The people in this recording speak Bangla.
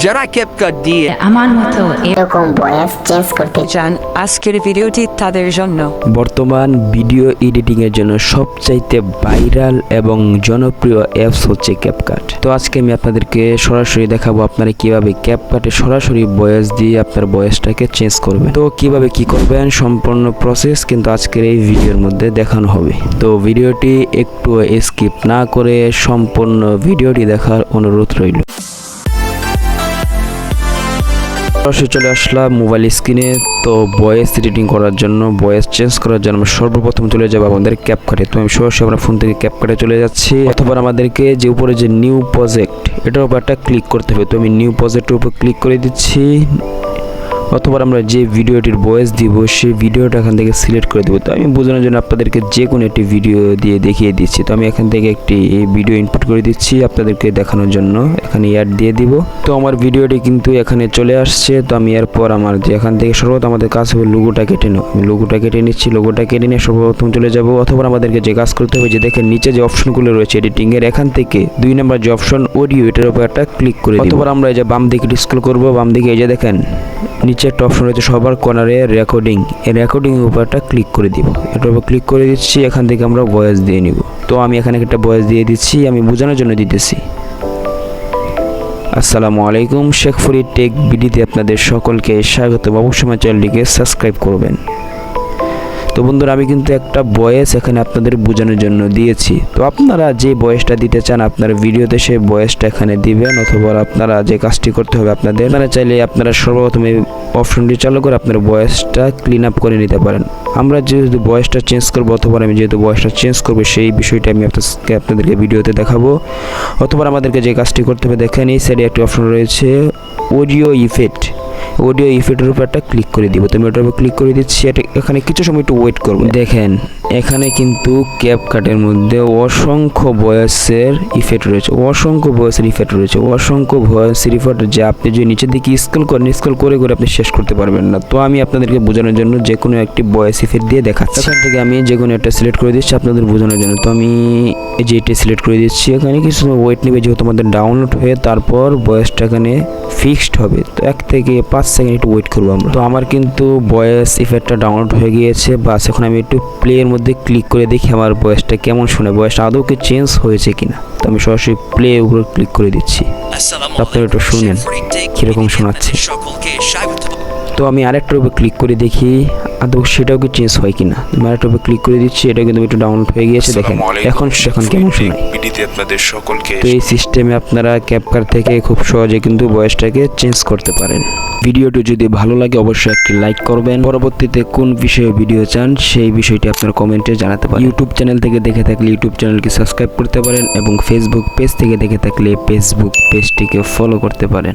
যারা ক্যাপকাট দিয়ে আমার মতো এরকম বয়স চেঞ্জ করতে চান আজকের ভিডিওটি তাদের জন্য। বর্তমান ভিডিও এডিটিং এর জন্য সবচাইতে ভাইরাল এবং জনপ্রিয় অ্যাপস হচ্ছে ক্যাপকাট তো আজকে আমি আপনাদেরকে সরাসরি দেখাবো আপনারা কীভাবে ক্যাপকাটে সরাসরি ভয়েস দিয়ে আপনার ভয়েসটাকে চেঞ্জ করবেন। তো কীভাবে কি করবেন সম্পূর্ণ প্রসেস কিন্তু আজকের এই ভিডিওর মধ্যে দেখানো হবে। তো ভিডিওটি একটু স্কিপ না করে সম্পূর্ণ ভিডিওটি দেখার অনুরোধ রইল। সরাসরি চলে আসলাম মোবাইল স্ক্রিনে। তো বয়েস এডিটিং করার জন্য বয়েস চেঞ্জ করার জন্য আমরা সর্বপ্রথম চলে যাব আমাদের ক্যাপকাটে তো আমি সরাসরি আমরা ফোন থেকে ক্যাপকাটে চলে যাচ্ছি। অথবা আমাদেরকে যে উপরে যে নিউ প্রজেক্ট এটার উপর একটা ক্লিক করতে হবে। তো আমি নিউ প্রজেক্টের উপর ক্লিক করে দিচ্ছি। অথবা আমরা যে ভিডিওটির ভয়েস দিব সেই ভিডিওটা এখান থেকে সিলেক্ট করে দেবো। তো আমি বোঝানোর জন্য আপনাদেরকে যে কোনো একটি ভিডিও দিয়ে দেখিয়ে দিচ্ছি। তো আমি এখান থেকে একটি ভিডিও ইনপুট করে দিচ্ছি আপনাদেরকে দেখানোর জন্য। এখানে অ্যাড দিয়ে দিব। তো আমার ভিডিওটি কিন্তু এখানে চলে আসছে। তো আমি এরপর আমার যে এখান থেকে সর্বপ্রথম আমাদের কাজ হবে লোগোটা কেটে নেব আমি লোগোটা কেটে নিচ্ছি। লোগোটা কেটে নিয়ে সর্বপ্রথম চলে যাব। অথবা আমাদেরকে যে কাজ করতে হবে যে দেখেন নিচে যে অপশনগুলো রয়েছে এডিটিংয়ের এখান থেকে দুই নম্বর যে অপশন অডিও এটার উপর একটা ক্লিক করে দিব। অথবা আমরা এই যে বাম দিকে স্ক্রল করব বাম দিকে এই যে দেখেন নিচে একটা টপ রয়েছে সবার কর্নারে রেকর্ডিং এই রেকর্ডিং এর উপর একটা ক্লিক করে দিব। এটার উপর ক্লিক করে দিচ্ছি, এখান থেকে আমরা ভয়েস দিয়ে নিব। তো আমি এখানে একটা ভয়েস দিয়ে দিচ্ছি, আমি বোঝানোর জন্য দিতেছি। আসসালামু আলাইকুম শেখ ফরিদ টেক বিডিতে আপনাদের সকলকে স্বাগত অবশ্যই আমার চ্যানেলটিকে সাবস্ক্রাইব করবেন। তো বন্ধুরা, আমি কিন্তু একটা বয়েস এখানে আপনাদের বোঝানোর জন্য দিয়েছি। তো আপনারা যে বয়েসটা দিতে চান আপনার ভিডিওতে সেই বয়েসটা এখানে দিবেন, অথবা আপনারা যে কাজটি করতে হবে আপনাদের, আপনারা চাইলে আপনারা সর্বপ্রথম অপশনটি চালু করে আপনার বয়েসটা ক্লিন আপ করে নিতে পারেন। আমরা যেহেতু বয়েসটা চেঞ্জ করব, অথবা আমি যেহেতু বয়েসটা চেঞ্জ করব, সেই বিষয়টা আমি আপনাদেরকে আপনাদেরকে ভিডিওতে দেখাবো। অথবা আমাদেরকে যে কাজটি করতে হবে দেখেন এই সাইডে একটি অপশন রয়েছে অডিও ইফেক্ট অডিও ইফেক্টের উপর একটা ক্লিক করে দিব। তো আমি ওটার উপর ক্লিক করে দিচ্ছি, এটা এখানে কিছু সময় একটু ওয়েট করব। দেখেন, এখানে কিন্তু ক্যাপ কাটের মধ্যে অসংখ্য ভয়েসের ইফেক্ট রয়েছে, অসংখ্য ভয়েসের ইফেক্ট রয়েছে, অসংখ্য ভয়েসের ইফেক্ট যা আপনি যদি নিচের দিকে স্ক্রল করেন স্ক্রল করে করে আপনি শেষ করতে পারবেন না। তো আমি আপনাদেরকে বোঝানোর জন্য যে কোনো একটি ভয়েস ইফেক্ট দিয়ে দেখাচ্ছি। এখান থেকে আমি যে কোনো একটা সিলেক্ট করে দিচ্ছি আপনাদের বোঝানোর জন্য। তো আমি এই যে এটা সিলেক্ট করে দিচ্ছি, এখানে কিছু সময় ওয়েট নেবে, যেহেতু আমাদের ডাউনলোড হয়ে তারপর ভয়েসটা এখানে ফিক্সড হবে। তো এক থেকে পাঁচ সেকেন্ড একটু ওয়েট করব আমরা। তো আমার কিন্তু ভয়েস ইফেক্টটা ডাউনলোড হয়ে গিয়েছে বাস এখন আমি একটু প্লের মধ্যে ক্লিক করে দেখি আমার ভয়েসটা কেমন শুনে। ভয়েসটা আদৌ কি চেঞ্জ হয়েছে কিনা? তো আমি সরাসরি প্লে উপরে ক্লিক করে দিচ্ছি। আপনারা একটু শুনেন কীরকম শোনাচ্ছে। তো আমি আরেকটার উপর ক্লিক করে দেখি। আদৌ সেটাও কি চেঞ্জ হয় কিনা? আরেকটার উপর ক্লিক করে দিচ্ছি এটা কিন্তু একটু ডাউনলোড হয়ে গিয়েছে দেখেন। এখন এখন কেমন শোনায় আপনাদের সকলকে তো এই সিস্টেমে আপনারা ক্যাপকার থেকে খুব সহজে কিন্তু ভয়েসটাকে চেঞ্জ করতে পারেন। ভিডিওটি যদি ভালো লাগে অবশ্যই একটি লাইক করবেন। পরবর্তীতে কোন বিষয়ে ভিডিও চান সেই বিষয়টি আপনার কমেন্টে জানাতে পারেন। ইউটিউব চ্যানেল থেকে দেখে থাকলে ইউটিউব চ্যানেলকে সাবস্ক্রাইব করতে পারেন এবং ফেসবুক পেজ থেকে দেখে থাকলে ফেসবুক পেজটিকে ফলো করতে পারেন।